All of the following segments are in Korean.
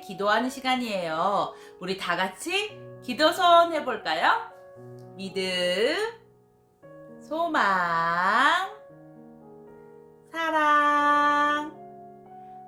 기도하는 시간이에요. 우리 다 같이 기도선 해볼까요? 믿음, 소망, 사랑.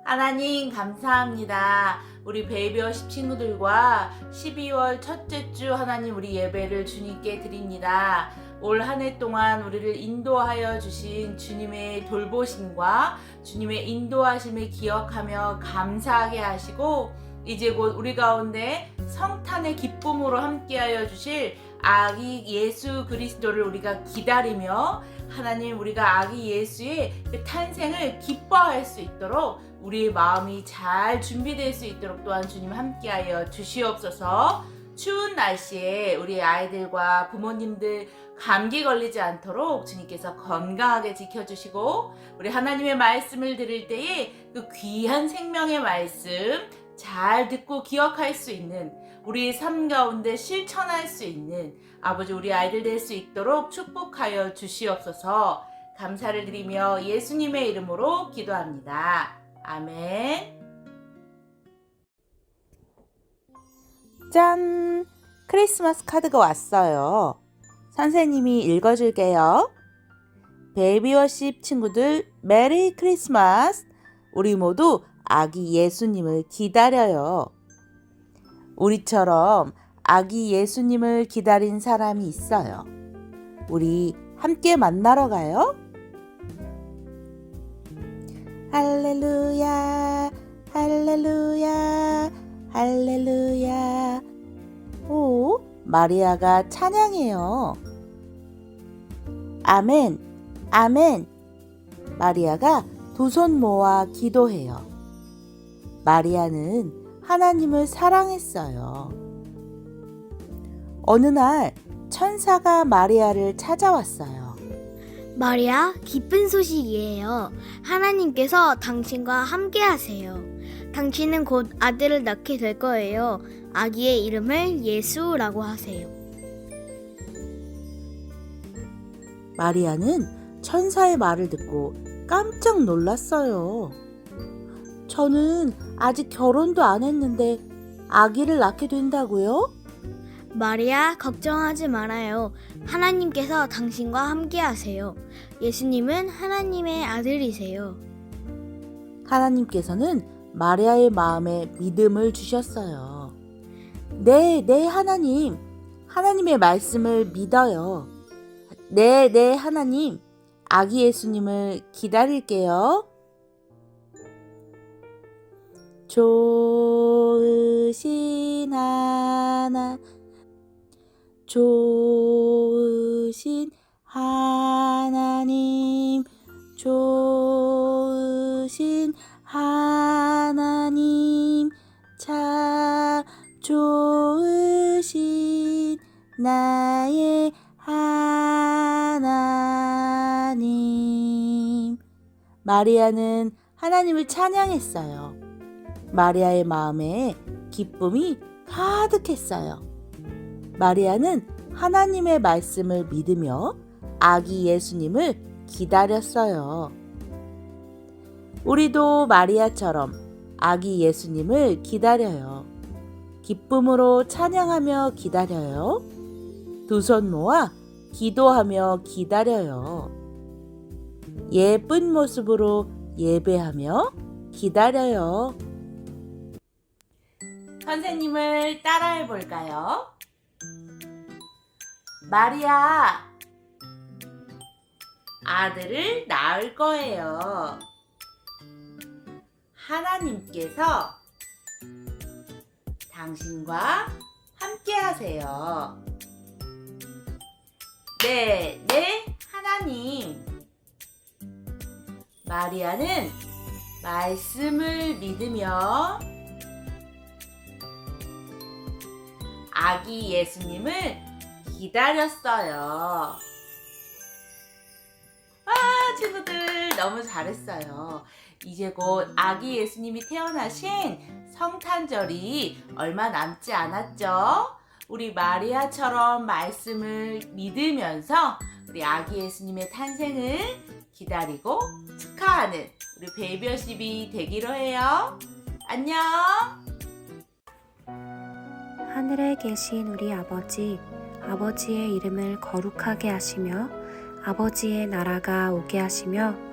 하나님 감사합니다. 우리 베이비워십 친구들과 12월 첫째 주 하나님 우리 예배를 주님께 드립니다. 올 한 해 동안 우리를 인도하여 주신 주님의 돌보심과 주님의 인도하심을 기억하며 감사하게 하시고 이제 곧 우리 가운데 성탄의 기쁨으로 함께하여 주실 아기 예수 그리스도를 우리가 기다리며 하나님 우리가 아기 예수의 그 탄생을 기뻐할 수 있도록 우리의 마음이 잘 준비될 수 있도록 또한 주님 함께하여 주시옵소서. 추운 날씨에 우리 아이들과 부모님들 감기 걸리지 않도록 주님께서 건강하게 지켜주시고 우리 하나님의 말씀을 들을 때에 그 귀한 생명의 말씀 잘 듣고 기억할 수 있는 우리의 삶 가운데 실천할 수 있는 아버지 우리 아이들 될 수 있도록 축복하여 주시옵소서 감사를 드리며 예수님의 이름으로 기도합니다. 아멘. 짠! 크리스마스 카드가 왔어요. 선생님이 읽어줄게요. 베이비워십 친구들, 메리 크리스마스! 우리 모두 아기 예수님을 기다려요. 우리처럼 아기 예수님을 기다린 사람이 있어요. 우리 함께 만나러 가요. 할렐루야, 할렐루야, 할렐루야. 오, 마리아가 찬양해요. 아멘, 아멘. 마리아가 두 손 모아 기도해요. 마리아는 하나님을 사랑했어요. 어느 날 천사가 마리아를 찾아왔어요. 마리아, 기쁜 소식이에요. 하나님께서 당신과 함께 하세요. 당신은 곧 아들을 낳게 될 거예요. 아기의 이름을 예수라고 하세요. 마리아는 천사의 말을 듣고 깜짝 놀랐어요. 저는 아직 결혼도 안 했는데 아기를 낳게 된다고요? 마리아, 걱정하지 말아요. 하나님께서 당신과 함께 하세요. 예수님은 하나님의 아들이세요. 하나님께서는 마리아의 마음에 믿음을 주셨어요. 네, 네, 하나님. 하나님의 말씀을 믿어요. 네, 네, 하나님. 아기 예수님을 기다릴게요. 좋으신 하나, 좋으신 하나님, 좋으신 하나님, 좋으신 나의 하나님. 마리아는 하나님을 찬양했어요. 마리아의 마음에 기쁨이 가득했어요. 마리아는 하나님의 말씀을 믿으며 아기 예수님을 기다렸어요. 우리도 마리아처럼 아기 예수님을 기다려요. 기쁨으로 찬양하며 기다려요. 두 손 모아 기도하며 기다려요. 예쁜 모습으로 예배하며 기다려요. 선생님을 따라해 볼까요? 마리아, 아들을 낳을 거예요. 하나님께서 당신과 함께 하세요. 네, 네, 하나님. 마리아는 말씀을 믿으며 아기 예수님을 기다렸어요. 아, 친구들 너무 잘했어요. 이제 곧 아기 예수님이 태어나신 성탄절이 얼마 남지 않았죠? 우리 마리아처럼 말씀을 믿으면서 우리 아기 예수님의 탄생을 기다리고 축하하는 우리 베이비어십이 되기로 해요. 안녕. 하늘에 계신 우리 아버지, 아버지의 이름을 거룩하게 하시며 아버지의 나라가 오게 하시며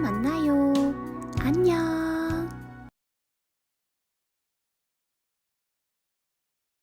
만나요. 안녕.